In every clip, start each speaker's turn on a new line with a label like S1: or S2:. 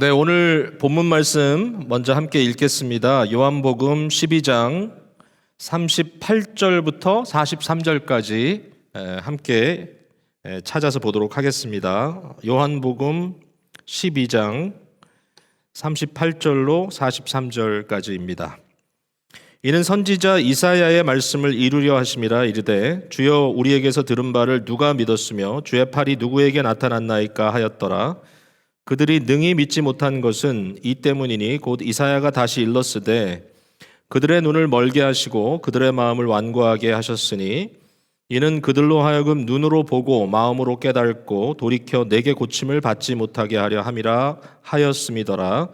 S1: 네, 오늘 본문 말씀 먼저 함께 읽겠습니다. 요한복음 12장 38절부터 43절까지 함께 에, 찾아서 보도록 하겠습니다. 요한복음 12장 38절로 43절까지입니다. 이는 선지자 이사야의 말씀을 이루려 하심이라 이르되 주여 우리에게서 들은 바를 누가 믿었으며 주의 팔이 누구에게 나타났나이까 하였더라 그들이 능히 믿지 못한 것은 이 때문이니 곧 이사야가 다시 일렀으되 그들의 눈을 멀게 하시고 그들의 마음을 완고하게 하셨으니 이는 그들로 하여금 눈으로 보고 마음으로 깨닫고 돌이켜 내게 고침을 받지 못하게 하려 함이라 하였음이더라.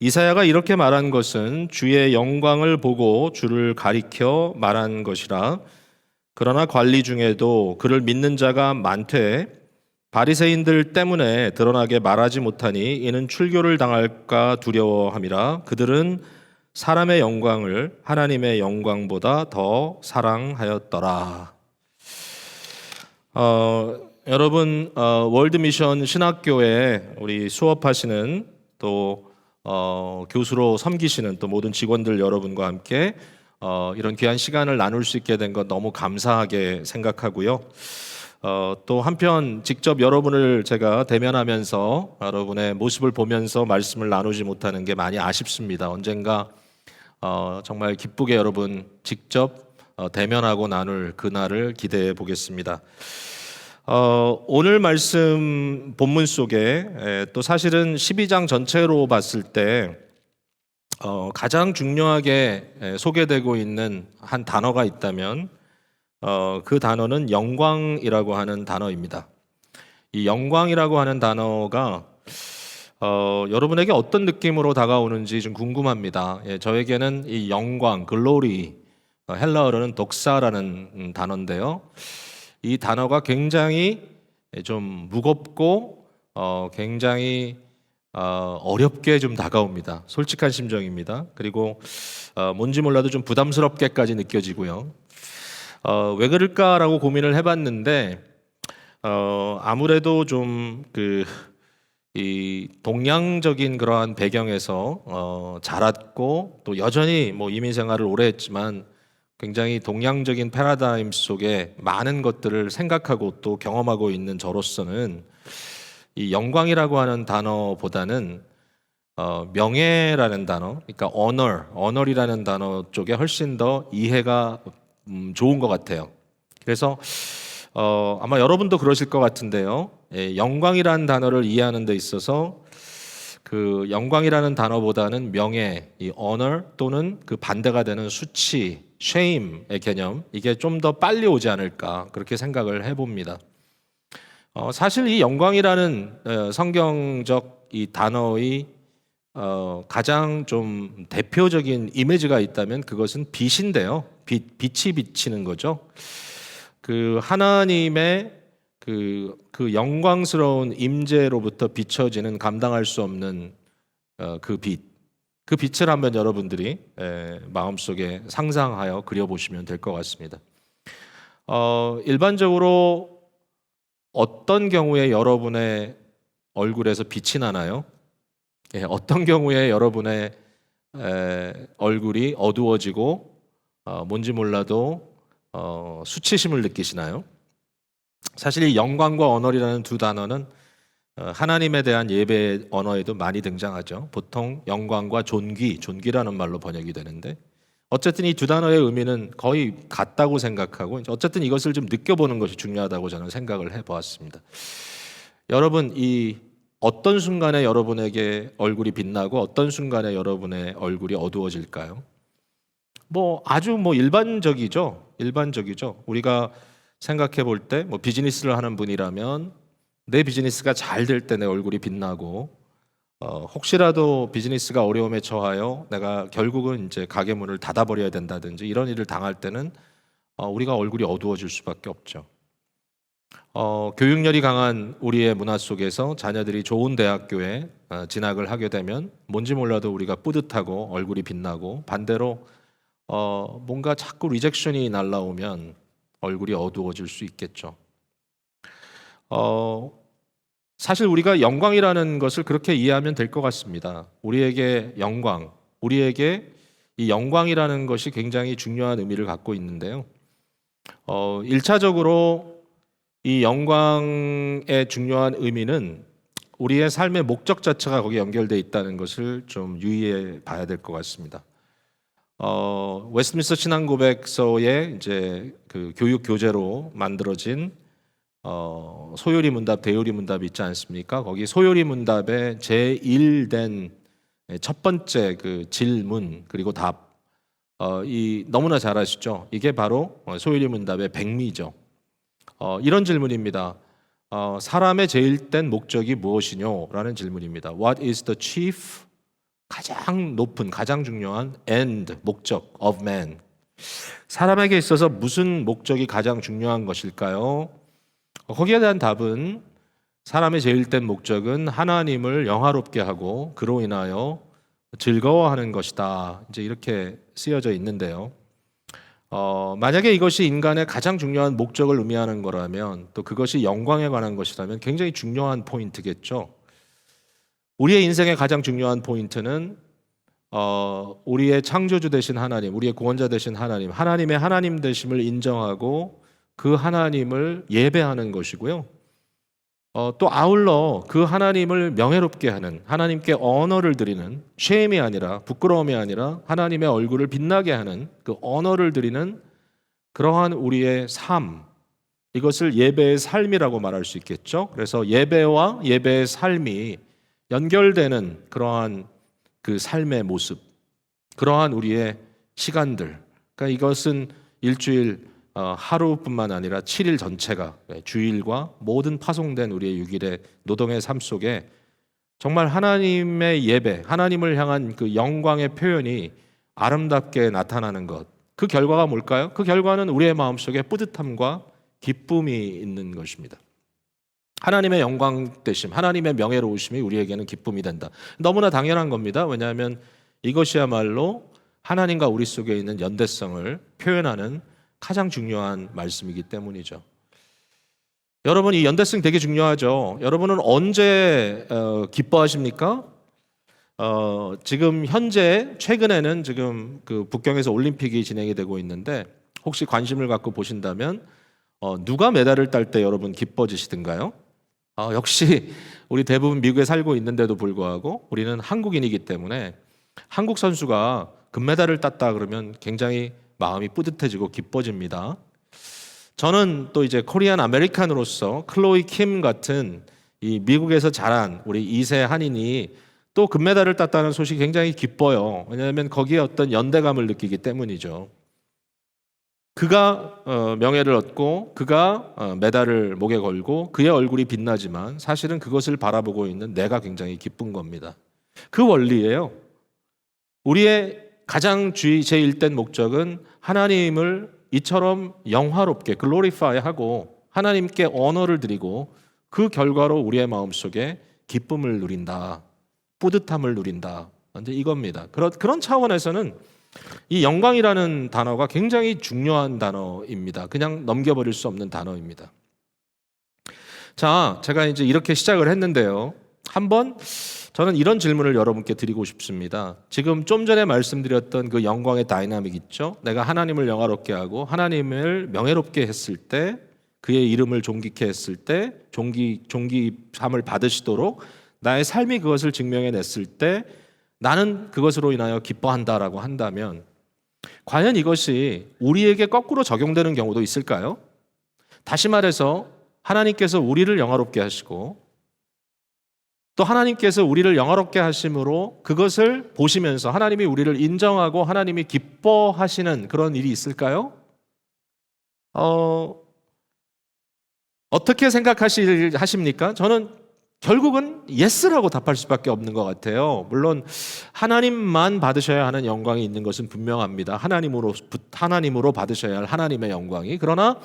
S1: 이사야가 이렇게 말한 것은 주의 영광을 보고 주를 가리켜 말한 것이라. 그러나 관리 중에도 그를 믿는 자가 많되 바리새인들 때문에 드러나게 말하지 못하니 이는 출교를 당할까 두려워함이라 그들은 사람의 영광을 하나님의 영광보다 더 사랑하였더라. 어, 여러분 어, 월드미션 신학교에 우리 수업하시는 또 어, 교수로 섬기시는 또 모든 직원들 여러분과 함께 어, 이런 귀한 시간을 나눌 수 있게 된 것 너무 감사하게 생각하고요. 어, 또 한편 직접 여러분을 제가 대면하면서 여러분의 모습을 보면서 말씀을 나누지 못하는 게 많이 아쉽습니다. 언젠가 어, 정말 기쁘게 여러분 직접 어, 대면하고 나눌 그날을 기대해 보겠습니다. 어, 오늘 말씀 본문 속에 에, 또 사실은 12장 전체로 봤을 때 어, 가장 중요하게 에, 소개되고 있는 한 단어가 있다면 어, 그 단어는 영광이라고 하는 단어입니다. 이 영광이라고 하는 단어가 어, 여러분에게 어떤 느낌으로 다가오는지 좀 궁금합니다. 예, 저에게는 이 영광, 글로리, 어, 헬라어로는 독사라는 음, 단어인데요. 이 단어가 굉장히 좀 무겁고 어, 굉장히 어, 어렵게 좀 다가옵니다. 솔직한 심정입니다. 그리고 어, 뭔지 몰라도 좀 부담스럽게까지 느껴지고요. 어, 왜 그럴까라고 고민을 해봤는데 어, 아무래도 좀그 이 동양적인 그러한 배경에서 어, 자랐고 또 여전히 뭐 이민 생활을 오래 했지만 굉장히 동양적인 패러다임 속에 많은 것들을 생각하고 또 경험하고 있는 저로서는 이 영광이라고 하는 단어보다는 어, 명예라는 단어, 그러니까 honor, honor이라는 단어 쪽에 훨씬 더 이해가 음, 좋은 것 같아요. 그래서 어, 아마 여러분도 그러실 것 같은데요. 예, 영광이라는 단어를 이해하는 데 있어서 그 영광이라는 단어보다는 명예, 이 honor 또는 그 반대가 되는 수치, shame의 개념 이게 좀 더 빨리 오지 않을까 그렇게 생각을 해봅니다. 어, 사실 이 영광이라는 어, 성경적 이 단어의 어, 가장 좀 대표적인 이미지가 있다면 그것은 빛인데요. 빛, 빛이 비치는 거죠. 그 하나님의 그, 그 영광스러운 임재로부터 비춰지는 감당할 수 없는 어, 그 빛. 그 빛을 한번 여러분들이 에, 마음속에 상상하여 그려보시면 될 것 같습니다. 어, 일반적으로 어떤 경우에 여러분의 얼굴에서 빛이 나나요? 예, 어떤 경우에 여러분의 에, 얼굴이 어두워지고 어, 뭔지 몰라도 어, 수치심을 느끼시나요? 사실 이 영광과 언어리라는 두 단어는 어, 하나님에 대한 예배 언어에도 많이 등장하죠. 보통 영광과 존귀, 존귀라는 말로 번역이 되는데 어쨌든 이 두 단어의 의미는 거의 같다고 생각하고 어쨌든 이것을 좀 느껴보는 것이 중요하다고 저는 생각을 해보았습니다. 여러분 이 어떤 순간에 여러분에게 얼굴이 빛나고 어떤 순간에 여러분의 얼굴이 어두워질까요? 뭐 아주 뭐 일반적이죠. 일반적이죠. 우리가 생각해 볼 때 뭐 비즈니스를 하는 분이라면 내 비즈니스가 잘 될 때 내 얼굴이 빛나고 어, 혹시라도 비즈니스가 어려움에 처하여 내가 결국은 이제 가게 문을 닫아버려야 된다든지 이런 일을 당할 때는 어, 우리가 얼굴이 어두워질 수밖에 없죠. 어, 교육열이 강한 우리의 문화 속에서 자녀들이 좋은 대학교에 어, 진학을 하게 되면 뭔지 몰라도 우리가 뿌듯하고 얼굴이 빛나고 반대로 어, 뭔가 자꾸 리젝션이 날라오면 얼굴이 어두워질 수 있겠죠. 어, 사실 우리가 영광이라는 것을 그렇게 이해하면 될 것 같습니다. 우리에게 영광, 우리에게 이 영광이라는 것이 굉장히 중요한 의미를 갖고 있는데요. 어, 1차적으로 이 영광의 중요한 의미는 우리의 삶의 목적 자체가 거기에 연결돼 있다는 것을 좀 유의해 봐야 될 것 같습니다. 어, 웨스트민스터 신앙 고백서의 이제 그 교육 교재로 만들어진 어, 소요리 문답, 대요리 문답이 있지 않습니까? 거기 소요리 문답의 제1된 첫 번째 그 질문 그리고 답, 어, 이 너무나 잘 아시죠? 이게 바로 어, 소요리 문답의 백미죠. 어, 이런 질문입니다. 어, 사람의 제일된 목적이 무엇이뇨? 라는 질문입니다. What is the chief 가장 높은 가장 중요한 end 목적 of man 사람에게 있어서 무슨 목적이 가장 중요한 것일까요? 어, 거기에 대한 답은 사람의 제일된 목적은 하나님을 영화롭게 하고 그로 인하여 즐거워하는 것이다. 이제 이렇게 쓰여져 있는데요. 어, 만약에 이것이 인간의 가장 중요한 목적을 의미하는 거라면 또 그것이 영광에 관한 것이라면 굉장히 중요한 포인트겠죠. 우리의 인생의 가장 중요한 포인트는 어, 우리의 창조주 되신 하나님, 우리의 구원자 되신 하나님, 하나님의 하나님 되심을 인정하고 그 하나님을 예배하는 것이고요. 어, 또 아울러 그 하나님을 명예롭게 하는 하나님께 언어를 드리는 쉐임이 아니라 부끄러움이 아니라 하나님의 얼굴을 빛나게 하는 그 언어를 드리는 그러한 우리의 삶 이것을 예배의 삶이라고 말할 수 있겠죠. 그래서 예배와 예배의 삶이 연결되는 그러한 그 삶의 모습, 그러한 우리의 시간들. 그러니까 이것은 일주일 어, 하루뿐만 아니라 7일 전체가 네, 주일과 모든 파송된 우리의 6일의 노동의 삶 속에 정말 하나님의 예배, 하나님을 향한 그 영광의 표현이 아름답게 나타나는 것. 그 결과가 뭘까요? 그 결과는 우리의 마음속에 뿌듯함과 기쁨이 있는 것입니다. 하나님의 영광 되심, 하나님의 명예로우심이 우리에게는 기쁨이 된다. 너무나 당연한 겁니다. 왜냐하면 이것이야말로 하나님과 우리 속에 있는 연대성을 표현하는 가장 중요한 말씀이기 때문이죠. 여러분 이 연대성 되게 중요하죠. 여러분은 언제 어, 기뻐하십니까? 어, 지금 현재 최근에는 지금 그 북경에서 올림픽이 진행이 되고 있는데 혹시 관심을 갖고 보신다면 어, 누가 메달을 딸 때 여러분 기뻐지시던가요? 어, 역시 우리 대부분 미국에 살고 있는데도 불구하고 우리는 한국인이기 때문에 한국 선수가 금메달을 땄다 그러면 굉장히 마음이 뿌듯해지고 기뻐집니다. 저는 또 이제 코리안 아메리칸으로서 클로이 킴 같은 이 미국에서 자란 우리 2세 한인이 또 금메달을 땄다는 소식이 굉장히 기뻐요. 왜냐하면 거기에 어떤 연대감을 느끼기 때문이죠. 그가 어, 명예를 얻고 그가 어, 메달을 목에 걸고 그의 얼굴이 빛나지만 사실은 그것을 바라보고 있는 내가 굉장히 기쁜 겁니다. 그 원리예요. 우리의 가장 주의 제1된 목적은 하나님을 이처럼 영화롭게 글로리파이 하고 하나님께 언어를 드리고 그 결과로 우리의 마음속에 기쁨을 누린다. 뿌듯함을 누린다. 이제 이겁니다. 그런 그런 차원에서는 이 영광이라는 단어가 굉장히 중요한 단어입니다. 그냥 넘겨버릴 수 없는 단어입니다. 자, 제가 이제 이렇게 시작을 했는데요. 한번 저는 이런 질문을 여러분께 드리고 싶습니다. 지금 좀 전에 말씀드렸던 그 영광의 다이나믹 있죠? 내가 하나님을 영화롭게 하고 하나님을 명예롭게 했을 때 그의 이름을 존귀케 했을 때 존귀 존귀함을 받으시도록 나의 삶이 그것을 증명해 냈을 때 나는 그것으로 인하여 기뻐한다라고 한다면 과연 이것이 우리에게 거꾸로 적용되는 경우도 있을까요? 다시 말해서 하나님께서 우리를 영화롭게 하시고 또 하나님께서 우리를 영화롭게 하심으로 그것을 보시면서 하나님이 우리를 인정하고 하나님이 기뻐하시는 그런 일이 있을까요? 어, 어떻게 생각하십니까? 저는 결국은 예스라고 답할 수밖에 없는 것 같아요. 물론 하나님만 받으셔야 하는 영광이 있는 것은 분명합니다. 하나님으로 하나님으로 받으셔야 할 하나님의 영광이 그러나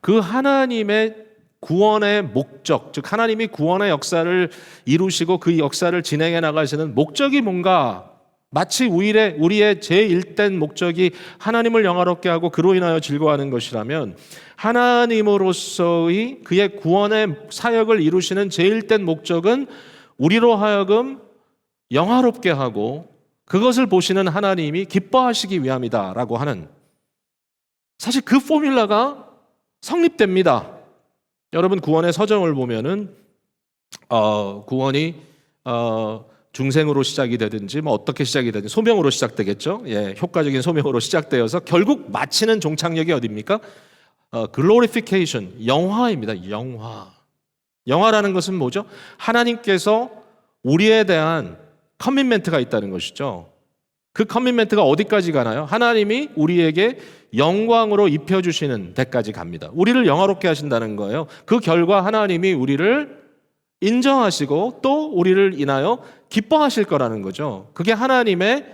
S1: 그 하나님의 구원의 목적, 즉 하나님이 구원의 역사를 이루시고 그 역사를 진행해 나가시는 목적이 뭔가 마치 우리의, 우리의 제일된 목적이 하나님을 영화롭게 하고 그로 인하여 즐거워하는 것이라면 하나님으로서의 그의 구원의 사역을 이루시는 제일된 목적은 우리로 하여금 영화롭게 하고 그것을 보시는 하나님이 기뻐하시기 위함이다라고 하는 사실 그 포뮬라가 성립됩니다. 여러분 구원의 서정을 보면은 어, 구원이 어, 중생으로 시작이 되든지 뭐 어떻게 시작이 되든지 소명으로 시작되겠죠. 예, 효과적인 소명으로 시작되어서 결국 마치는 종착역이 어디입니까? 어, 글로리피케이션, 영화입니다. 영화. 영화라는 것은 뭐죠? 하나님께서 우리에 대한 커밋멘트가 있다는 것이죠. 그 커밋멘트가 어디까지 가나요? 하나님이 우리에게 영광으로 입혀주시는 데까지 갑니다. 우리를 영화롭게 하신다는 거예요. 그 결과 하나님이 우리를 인정하시고 또 우리를 인하여 기뻐하실 거라는 거죠. 그게 하나님의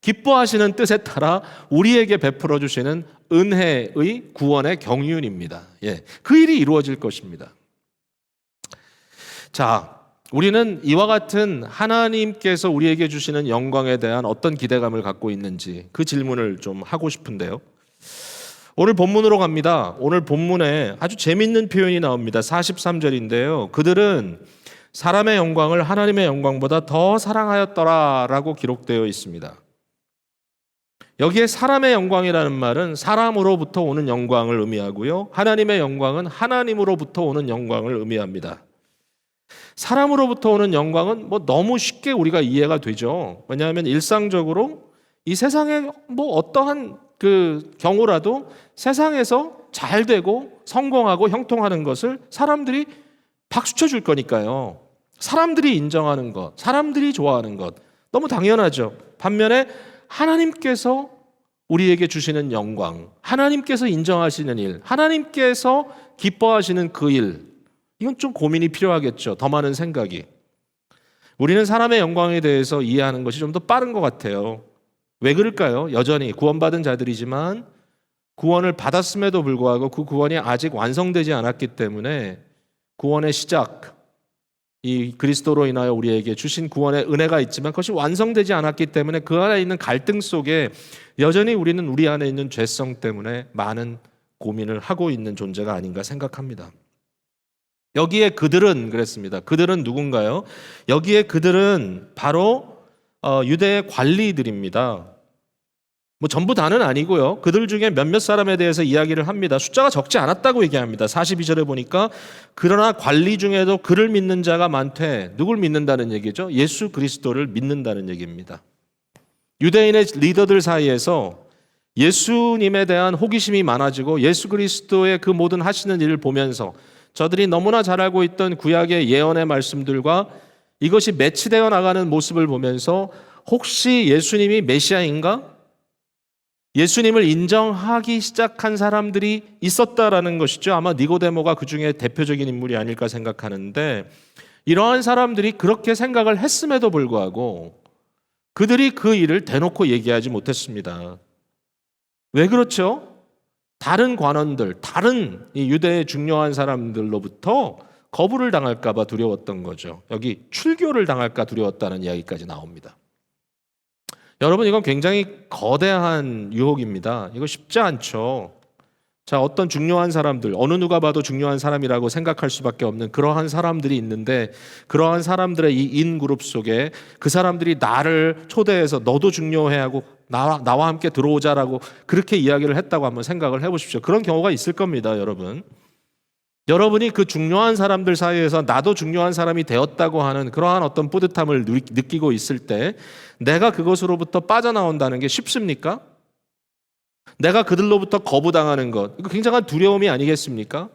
S1: 기뻐하시는 뜻에 따라 우리에게 베풀어 주시는 은혜의 구원의 경륜입니다. 예. 그 일이 이루어질 것입니다. 자, 우리는 이와 같은 하나님께서 우리에게 주시는 영광에 대한 어떤 기대감을 갖고 있는지 그 질문을 좀 하고 싶은데요. 오늘 본문으로 갑니다. 오늘 본문에 아주 재밌는 표현이 나옵니다. 43절인데요. 그들은 사람의 영광을 하나님의 영광보다 더 사랑하였더라라고 기록되어 있습니다. 여기에 사람의 영광이라는 말은 사람으로부터 오는 영광을 의미하고요. 하나님의 영광은 하나님으로부터 오는 영광을 의미합니다. 사람으로부터 오는 영광은 뭐 너무 쉽게 우리가 이해가 되죠. 왜냐하면 일상적으로 이 세상에 뭐 어떠한 그 경우라도 세상에서 잘 되고 성공하고 형통하는 것을 사람들이 박수쳐 줄 거니까요. 사람들이 인정하는 것, 사람들이 좋아하는 것 너무 당연하죠. 반면에 하나님께서 우리에게 주시는 영광, 하나님께서 인정하시는 일, 하나님께서 기뻐하시는 그 일, 이건 좀 고민이 필요하겠죠. 더 많은 생각이. 우리는 사람의 영광에 대해서 이해하는 것이 좀 더 빠른 것 같아요. 왜 그럴까요? 여전히 구원받은 자들이지만 구원을 받았음에도 불구하고 그 구원이 아직 완성되지 않았기 때문에 구원의 시작, 이 그리스도로 인하여 우리에게 주신 구원의 은혜가 있지만 그것이 완성되지 않았기 때문에 그 안에 있는 갈등 속에 여전히 우리는 우리 안에 있는 죄성 때문에 많은 고민을 하고 있는 존재가 아닌가 생각합니다. 여기에 그들은 그랬습니다. 그들은 누군가요? 여기에 그들은 바로 어, 유대의 관리들입니다. 뭐 전부 다는 아니고요. 그들 중에 몇몇 사람에 대해서 이야기를 합니다. 숫자가 적지 않았다고 얘기합니다. 42절에 보니까 그러나 관리 중에도 그를 믿는 자가 많되 누굴 믿는다는 얘기죠? 예수 그리스도를 믿는다는 얘기입니다. 유대인의 리더들 사이에서 예수님에 대한 호기심이 많아지고 예수 그리스도의 그 모든 하시는 일을 보면서 저들이 너무나 잘 알고 있던 구약의 예언의 말씀들과 이것이 매치되어 나가는 모습을 보면서 혹시 예수님이 메시아인가? 예수님을 인정하기 시작한 사람들이 있었다라는 것이죠. 아마 니고데모가 그 중에 대표적인 인물이 아닐까 생각하는데 이러한 사람들이 그렇게 생각을 했음에도 불구하고 그들이 그 일을 대놓고 얘기하지 못했습니다. 왜 그렇죠? 다른 관원들, 다른 이 유대의 중요한 사람들로부터 거부를 당할까봐 두려웠던 거죠. 여기 출교를 당할까 두려웠다는 이야기까지 나옵니다. 여러분 이건 굉장히 거대한 유혹입니다. 이거 쉽지 않죠. 자, 어떤 중요한 사람들, 어느 누가 봐도 중요한 사람이라고 생각할 수밖에 없는 그러한 사람들이 있는데 그러한 사람들의 이 인그룹 속에 그 사람들이 나를 초대해서 너도 중요해 하고 나와, 나와 함께 들어오자라고 그렇게 이야기를 했다고 한번 생각을 해 보십시오. 그런 경우가 있을 겁니다, 여러분. 여러분이 그 중요한 사람들 사이에서 나도 중요한 사람이 되었다고 하는 그러한 어떤 뿌듯함을 느끼고 있을 때 내가 그것으로부터 빠져나온다는 게 쉽습니까? 내가 그들로부터 거부당하는 것, 굉장한 두려움이 아니겠습니까?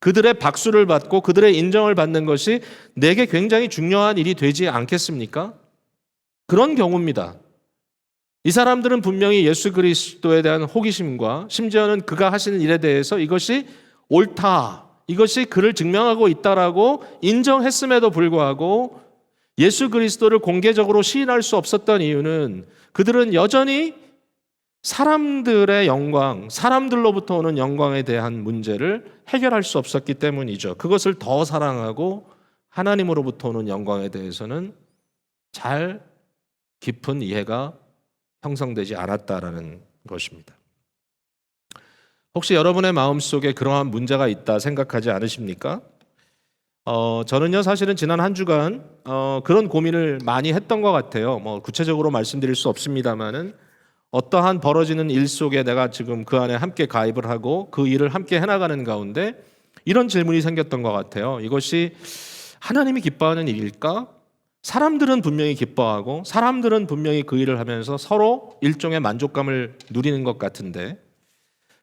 S1: 그들의 박수를 받고 그들의 인정을 받는 것이 내게 굉장히 중요한 일이 되지 않겠습니까? 그런 경우입니다. 이 사람들은 분명히 예수 그리스도에 대한 호기심과 심지어는 그가 하시는 일에 대해서 이것이 옳다, 이것이 그를 증명하고 있다라고 인정했음에도 불구하고 예수 그리스도를 공개적으로 시인할 수 없었던 이유는 그들은 여전히 사람들의 영광, 사람들로부터 오는 영광에 대한 문제를 해결할 수 없었기 때문이죠. 그것을 더 사랑하고 하나님으로부터 오는 영광에 대해서는 잘 깊은 이해가 형성되지 않았다라는 것입니다. 혹시 여러분의 마음 속에 그러한 문제가 있다 생각하지 않으십니까? 어, 저는요 사실은 지난 한 주간 어, 그런 고민을 많이 했던 것 같아요. 뭐 구체적으로 말씀드릴 수 없습니다만은 어떠한 벌어지는 일 속에 내가 지금 그 안에 함께 가입을 하고 그 일을 함께 해나가는 가운데 이런 질문이 생겼던 것 같아요. 이것이 하나님이 기뻐하는 일일까? 사람들은 분명히 기뻐하고 사람들은 분명히 그 일을 하면서 서로 일종의 만족감을 누리는 것 같은데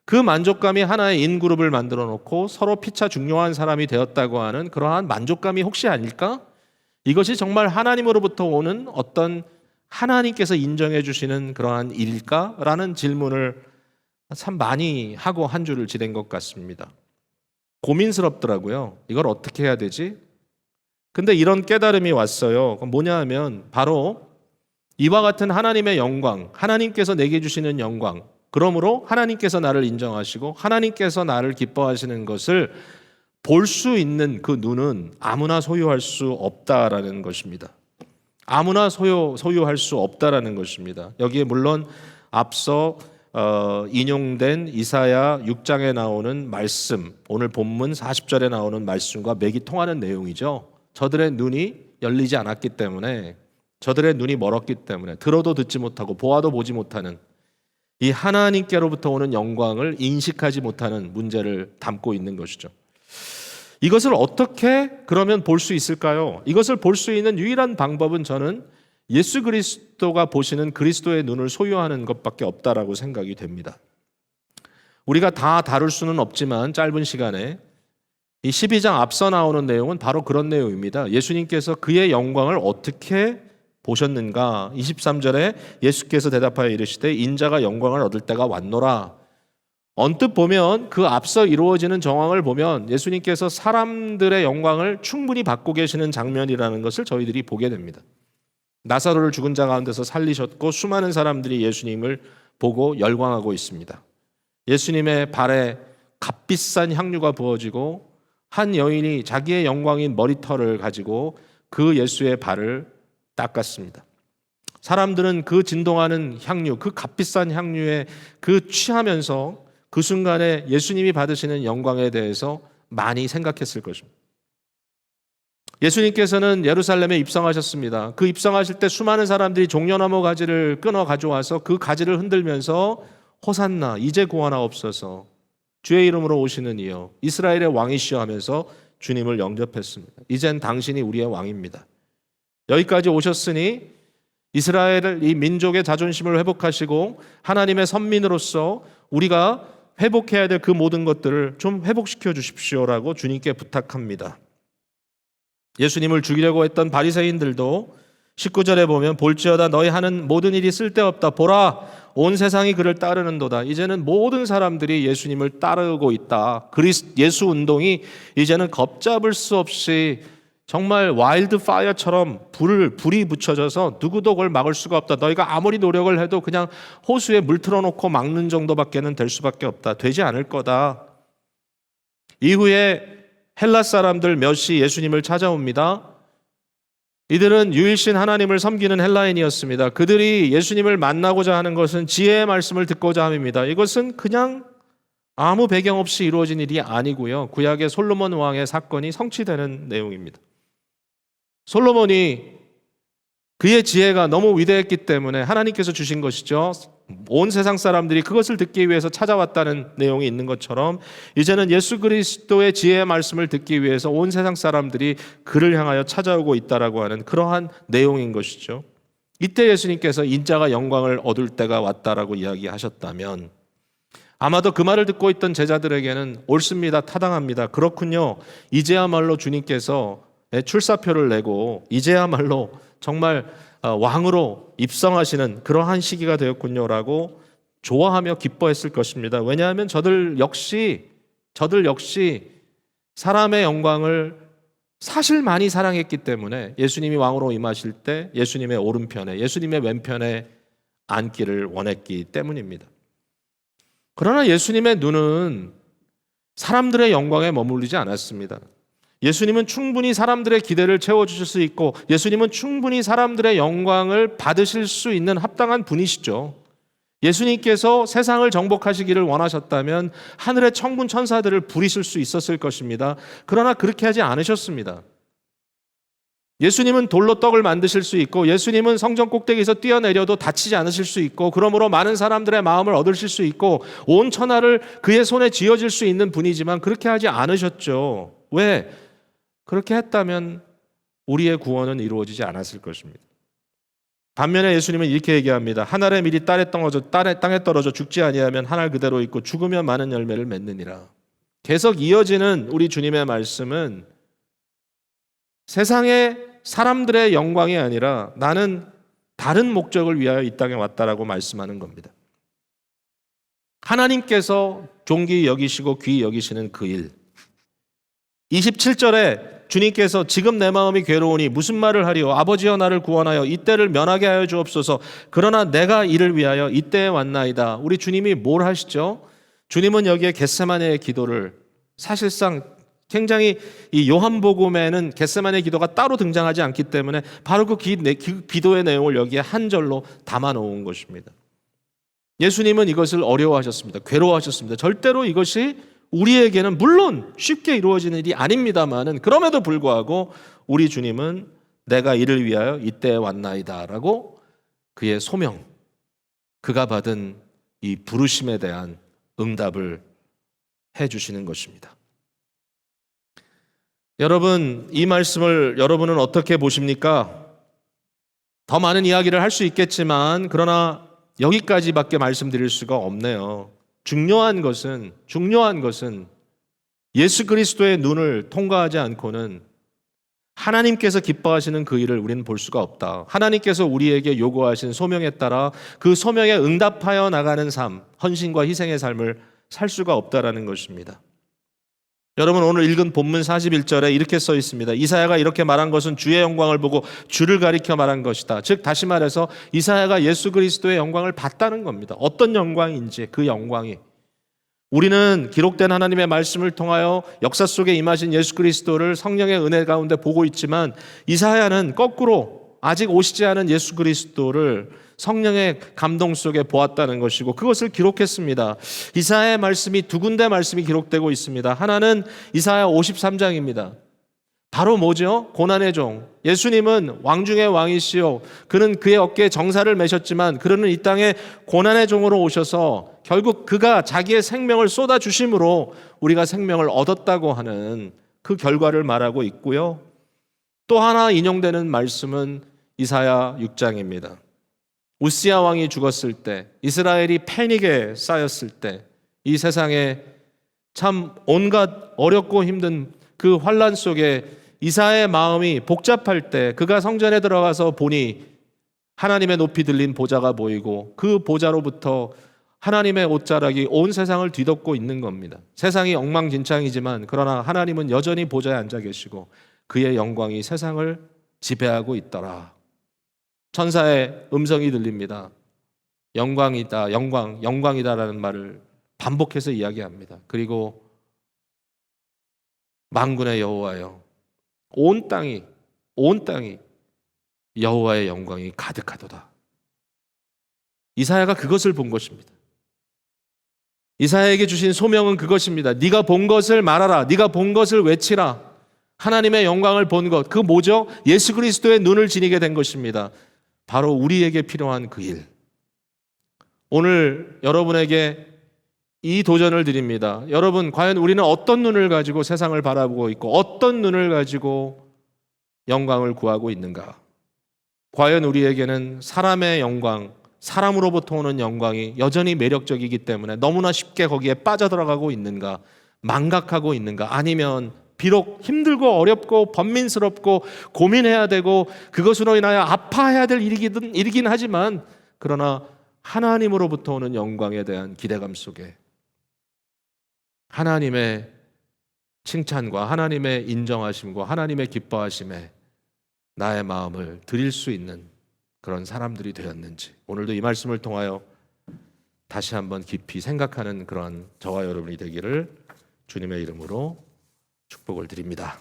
S1: 그 만족감이 하나의 인그룹을 만들어 놓고 서로 피차 중요한 사람이 되었다고 하는 그러한 만족감이 혹시 아닐까? 이것이 정말 하나님으로부터 오는 어떤 하나님께서 인정해 주시는 그러한 일일까? 라는 질문을 참 많이 하고 한 주를 지낸 것 같습니다. 고민스럽더라고요. 이걸 어떻게 해야 되지? 근데 이런 깨달음이 왔어요. 그건 뭐냐 하면 바로 이와 같은 하나님의 영광, 하나님께서 내게 주시는 영광, 그러므로 하나님께서 나를 인정하시고 하나님께서 나를 기뻐하시는 것을 볼 수 있는 그 눈은 아무나 소유할 수 없다라는 것입니다. 아무나 소유 소유할 수 없다라는 것입니다. 여기에 물론 앞서 어, 인용된 이사야 6장에 나오는 말씀, 오늘 본문 40절에 나오는 말씀과 맥이 통하는 내용이죠. 저들의 눈이 열리지 않았기 때문에 저들의 눈이 멀었기 때문에 들어도 듣지 못하고 보아도 보지 못하는 이 하나님께로부터 오는 영광을 인식하지 못하는 문제를 담고 있는 것이죠. 이것을 어떻게 그러면 볼 수 있을까요? 이것을 볼 수 있는 유일한 방법은 저는 예수 그리스도가 보시는 그리스도의 눈을 소유하는 것밖에 없다라고 생각이 됩니다. 우리가 다 다룰 수는 없지만 짧은 시간에 이 12장 앞서 나오는 내용은 바로 그런 내용입니다. 예수님께서 그의 영광을 어떻게 보셨는가? 23절에 예수께서 대답하여 이르시되 인자가 영광을 얻을 때가 왔노라. 언뜻 보면 그 앞서 이루어지는 정황을 보면 예수님께서 사람들의 영광을 충분히 받고 계시는 장면이라는 것을 저희들이 보게 됩니다. 나사로를 죽은 자 가운데서 살리셨고 수많은 사람들이 예수님을 보고 열광하고 있습니다. 예수님의 발에 값비싼 향유가 부어지고 한 여인이 자기의 영광인 머리털을 가지고 그 예수의 발을 닦았습니다. 사람들은 그 진동하는 향유, 그 값비싼 향유에 그 취하면서 그 순간에 예수님이 받으시는 영광에 대해서 많이 생각했을 것입니다. 예수님께서는 예루살렘에 입성하셨습니다. 그 입성하실 때 수많은 사람들이 종려나무 가지를 끊어 가져와서 그 가지를 흔들면서 호산나 이제 구하나옵소서 주의 이름으로 오시는 이여 이스라엘의 왕이시여 하면서 주님을 영접했습니다. 이젠 당신이 우리의 왕입니다. 여기까지 오셨으니 이스라엘 이 민족의 자존심을 회복하시고 하나님의 선민으로서 우리가 회복해야 될 그 모든 것들을 좀 회복시켜 주십시오라고 주님께 부탁합니다. 예수님을 죽이려고 했던 바리새인들도 19절에 보면 볼지어다 너희 하는 모든 일이 쓸데없다 보라 온 세상이 그를 따르는도다 이제는 모든 사람들이 예수님을 따르고 있다 그리스 예수 운동이 이제는 걷잡을 수 없이 정말 와일드 파이어처럼 불을 불이 붙여져서 누구도 그걸 막을 수가 없다. 너희가 아무리 노력을 해도 그냥 호수에 물 틀어놓고 막는 정도밖에는 될 수밖에 없다. 되지 않을 거다. 이후에 헬라 사람들 몇이 예수님을 찾아옵니다. 이들은 유일신 하나님을 섬기는 헬라인이었습니다. 그들이 예수님을 만나고자 하는 것은 지혜의 말씀을 듣고자 함입니다. 이것은 그냥 아무 배경 없이 이루어진 일이 아니고요. 구약의 솔로몬 왕의 사건이 성취되는 내용입니다. 솔로몬이 그의 지혜가 너무 위대했기 때문에 하나님께서 주신 것이죠. 온 세상 사람들이 그것을 듣기 위해서 찾아왔다는 내용이 있는 것처럼 이제는 예수 그리스도의 지혜의 말씀을 듣기 위해서 온 세상 사람들이 그를 향하여 찾아오고 있다라고 하는 그러한 내용인 것이죠. 이때 예수님께서 인자가 영광을 얻을 때가 왔다라고 이야기하셨다면 아마도 그 말을 듣고 있던 제자들에게는 옳습니다. 타당합니다. 그렇군요. 이제야말로 주님께서 출사표를 내고 이제야말로 정말 어, 왕으로 입성하시는 그러한 시기가 되었군요라고 좋아하며 기뻐했을 것입니다. 왜냐하면 저들 역시 저들 역시 사람의 영광을 사실 많이 사랑했기 때문에 예수님이 왕으로 임하실 때 예수님의 오른편에 예수님의 왼편에 앉기를 원했기 때문입니다. 그러나 예수님의 눈은 사람들의 영광에 머물리지 않았습니다. 예수님은 충분히 사람들의 기대를 채워주실 수 있고 예수님은 충분히 사람들의 영광을 받으실 수 있는 합당한 분이시죠. 예수님께서 세상을 정복하시기를 원하셨다면 하늘의 천군 천사들을 부리실 수 있었을 것입니다. 그러나 그렇게 하지 않으셨습니다. 예수님은 돌로 떡을 만드실 수 있고 예수님은 성전 꼭대기에서 뛰어내려도 다치지 않으실 수 있고 그러므로 많은 사람들의 마음을 얻으실 수 있고 온 천하를 그의 손에 쥐어질 수 있는 분이지만 그렇게 하지 않으셨죠. 왜? 그렇게 했다면 우리의 구원은 이루어지지 않았을 것입니다. 반면에 예수님은 이렇게 얘기합니다. 한 알의 밀이 땅에 떨어져 땅에 떨어져 죽지 아니하면 한 알 그대로 있고 죽으면 많은 열매를 맺느니라. 계속 이어지는 우리 주님의 말씀은 세상의 사람들의 영광이 아니라 나는 다른 목적을 위하여 이 땅에 왔다라고 말씀하는 겁니다. 하나님께서 종기 여기시고 귀 여기시는 그 일. 27절에 주님께서 지금 내 마음이 괴로우니 무슨 말을 하리요 아버지여 나를 구원하여 이때를 면하게 하여 주옵소서 그러나 내가 이를 위하여 이때에 왔나이다 우리 주님이 뭘 하시죠? 주님은 여기에 겟세마네의 기도를 사실상 굉장히 이 요한복음에는 겟세마네의 기도가 따로 등장하지 않기 때문에 바로 그 기, 기 도의 내용을 여기에 한 절로 담아 놓은 것입니다. 예수님은 이것을 어려워하셨습니다. 괴로워하셨습니다. 절대로 이것이 우리에게는 물론 쉽게 이루어지는 일이 아닙니다만은 그럼에도 불구하고 우리 주님은 내가 이를 위하여 이때에 왔나이다라고 그의 소명, 그가 받은 이 부르심에 대한 응답을 해 주시는 것입니다. 여러분, 이 말씀을 여러분은 어떻게 보십니까? 더 많은 이야기를 할 수 있겠지만 그러나 여기까지밖에 말씀드릴 수가 없네요. 중요한 것은 중요한 것은 예수 그리스도의 눈을 통과하지 않고는 하나님께서 기뻐하시는 그 일을 우리는 볼 수가 없다. 하나님께서 우리에게 요구하신 소명에 따라 그 소명에 응답하여 나가는 삶, 헌신과 희생의 삶을 살 수가 없다라는 것입니다. 여러분 오늘 읽은 본문 41절에 이렇게 써 있습니다. 이사야가 이렇게 말한 것은 주의 영광을 보고 주를 가리켜 말한 것이다. 즉 다시 말해서 이사야가 예수 그리스도의 영광을 봤다는 겁니다. 어떤 영광인지 그 영광이 우리는 기록된 하나님의 말씀을 통하여 역사 속에 임하신 예수 그리스도를 성령의 은혜 가운데 보고 있지만 이사야는 거꾸로 아직 오시지 않은 예수 그리스도를 성령의 감동 속에 보았다는 것이고 그것을 기록했습니다. 이사야의 말씀이 두 군데 말씀이 기록되고 있습니다. 하나는 이사야 53장입니다. 바로 뭐죠? 고난의 종. 예수님은 왕 중의 왕이시요. 그는 그의 어깨에 정사를 매셨지만 그는 이 땅에 고난의 종으로 오셔서 결국 그가 자기의 생명을 쏟아 주심으로 우리가 생명을 얻었다고 하는 그 결과를 말하고 있고요. 또 하나 인용되는 말씀은 이사야 6장입니다. 우시아 왕이 죽었을 때 이스라엘이 패닉에 쌓였을 때 이 세상에 참 온갖 어렵고 힘든 그 환란 속에 이사의 마음이 복잡할 때 그가 성전에 들어가서 보니 하나님의 높이 들린 보좌가 보이고 그 보좌로부터 하나님의 옷자락이 온 세상을 뒤덮고 있는 겁니다. 세상이 엉망진창이지만 그러나 하나님은 여전히 보좌에 앉아 계시고 그의 영광이 세상을 지배하고 있더라. 천사의 음성이 들립니다. 영광이다, 영광, 영광이다라는 말을 반복해서 이야기합니다. 그리고 만군의 여호와여, 온 땅이, 온 땅이 여호와의 영광이 가득하도다. 이사야가 그것을 본 것입니다. 이사야에게 주신 소명은 그것입니다. 네가 본 것을 말하라. 네가 본 것을 외치라. 하나님의 영광을 본 것. 그 뭐죠? 예수 그리스도의 눈을 지니게 된 것입니다. 바로 우리에게 필요한 그 일. 오늘 여러분에게 이 도전을 드립니다. 여러분, 과연 우리는 어떤 눈을 가지고 세상을 바라보고 있고 어떤 눈을 가지고 영광을 구하고 있는가? 과연 우리에게는 사람의 영광, 사람으로부터 오는 영광이 여전히 매력적이기 때문에 너무나 쉽게 거기에 빠져들어가고 있는가? 망각하고 있는가? 아니면 비록 힘들고 어렵고 번민스럽고 고민해야 되고 그것으로 인하여 아파해야 될 일이긴, 일이긴 하지만 그러나 하나님으로부터 오는 영광에 대한 기대감 속에 하나님의 칭찬과 하나님의 인정하심과 하나님의 기뻐하심에 나의 마음을 드릴 수 있는 그런 사람들이 되었는지 오늘도 이 말씀을 통하여 다시 한번 깊이 생각하는 그런 저와 여러분이 되기를 주님의 이름으로 축복을 드립니다.